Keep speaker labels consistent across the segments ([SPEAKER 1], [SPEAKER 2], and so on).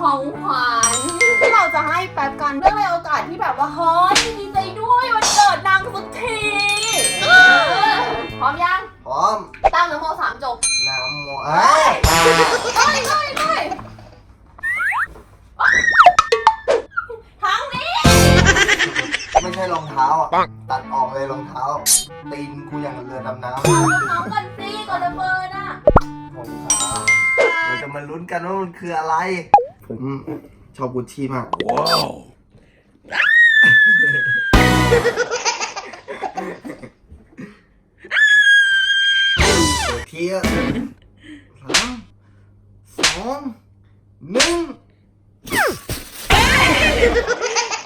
[SPEAKER 1] ของขวัญที่เราจะให้แป๊บกันเนื่องในโอกาสที่แบบว่าเฮ้ยดีใจด้วยวันเกิดนางสักทีเออพร้อมยัง
[SPEAKER 2] พร้อม
[SPEAKER 1] ตั้งนโมสามจบ
[SPEAKER 2] น้ำโมเอ้ย
[SPEAKER 1] เฮ้ยเฮ้ยเฮ้ยทั้งนี้
[SPEAKER 2] ไม่ใช่รองเท้าอะตัดออกเลยรองเท้า ตีนกูอย่างกับเรือดำน้ำ
[SPEAKER 1] เอาน้องกันสิก่อนระเบิดอะ
[SPEAKER 2] ผมครับเราจะมาลุ้นกันว่ามันคืออะไร ผมชอบกุชชี่มาก ว้าว เทียสามสองหนึ่ง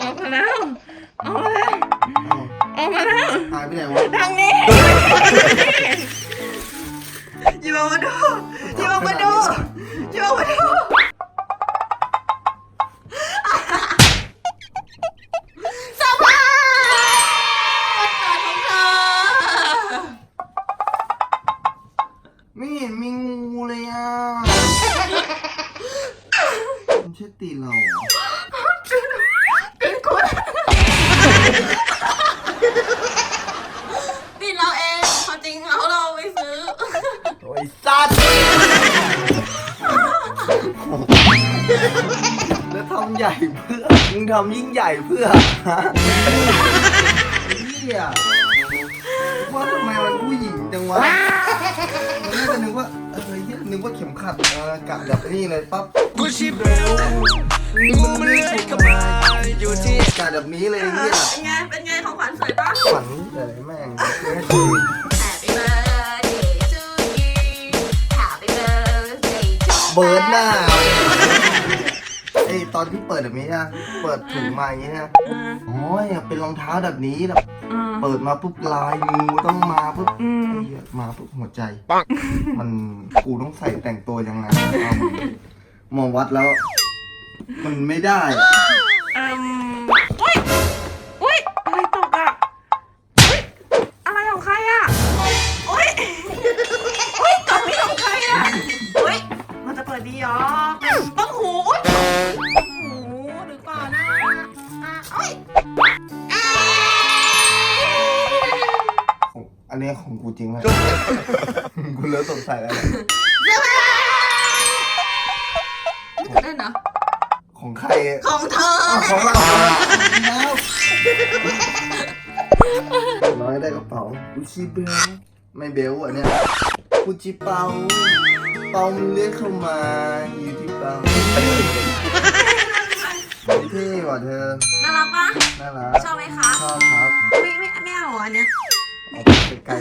[SPEAKER 3] ออกมาแล้ว ออกมาแล้ว ออกมาแล้ว
[SPEAKER 2] หายไปไหนวะ
[SPEAKER 3] ทางนี้หยิบออกมาดูหยิบออกมาดู
[SPEAKER 2] ไม่เห็นมีงูเลยอะมันใช่ตีนเราเหรอ
[SPEAKER 3] เป็นคุณนี่เราเองความจริงเราเราไปซื้อ
[SPEAKER 2] โอ้ยสัตว์แล้วทำใหญ่เพื่อ มึงทำยิ่งใหญ่เพื่อฮะเฮียว่าทำไมมันผู้หญิงจังวะ ว่าเข็มขัดเออกะแบบนี้เลยปั๊บ
[SPEAKER 4] กุชิเบล
[SPEAKER 2] นี่มันไม่ได้ถูกมาอยู่ที่กะแบบนี้เลยเฮีย
[SPEAKER 3] เป็นไง เป็นไงของขวัญสวยปะ
[SPEAKER 2] ฝันเลยแม่งคือให้ดู
[SPEAKER 3] Happy birthday to you Happy birthday to
[SPEAKER 2] เบิร์ดหน้าไอ ตอนที่เปิดแบบนี้นะเปิดถุงมาอย่างนี้นะโอ้ยเป็นรองเท้าแบบนี้แบบ
[SPEAKER 3] อืม
[SPEAKER 2] เปิดมาปุ๊บลายงูต้องมาปุ๊บ
[SPEAKER 3] อืม
[SPEAKER 2] ไอ้เหี้ยมาปุ๊บหัวใจมันกูต้องใส่แต่งตัวยังไงมองวัดแล้ว มันไม่ได้
[SPEAKER 3] อืมอุ้ยอุ้ยอะไรตกอะอุ้ยอะไรของใครอะอุ้ยอุ้ยกล่องนี้ของใครอะอุ้ยมันจะเปิดดีเหรอ อุ้ย
[SPEAKER 2] ของอันนี้ของกูจริงไหมกูเริ่มสงสัยแล้วเนี่ย
[SPEAKER 3] เล่นนะ
[SPEAKER 2] ของใคร
[SPEAKER 3] ของเธอ
[SPEAKER 2] อ้าวของเราแล้วน้อยได้กระเป๋ากูชีเบลไม่เบลอะเนี่ยกูชีเปาเปามันเรียกเข้ามาอยู่ที่เปาเพี่ว่ะเธอ
[SPEAKER 3] น่ารักปะ
[SPEAKER 2] น่ารัก
[SPEAKER 3] ชอบไหมคะ
[SPEAKER 2] ชอบครับ
[SPEAKER 3] ไม่ไม่ไม่เอาเอันเนี้ย
[SPEAKER 2] ออกไปไกล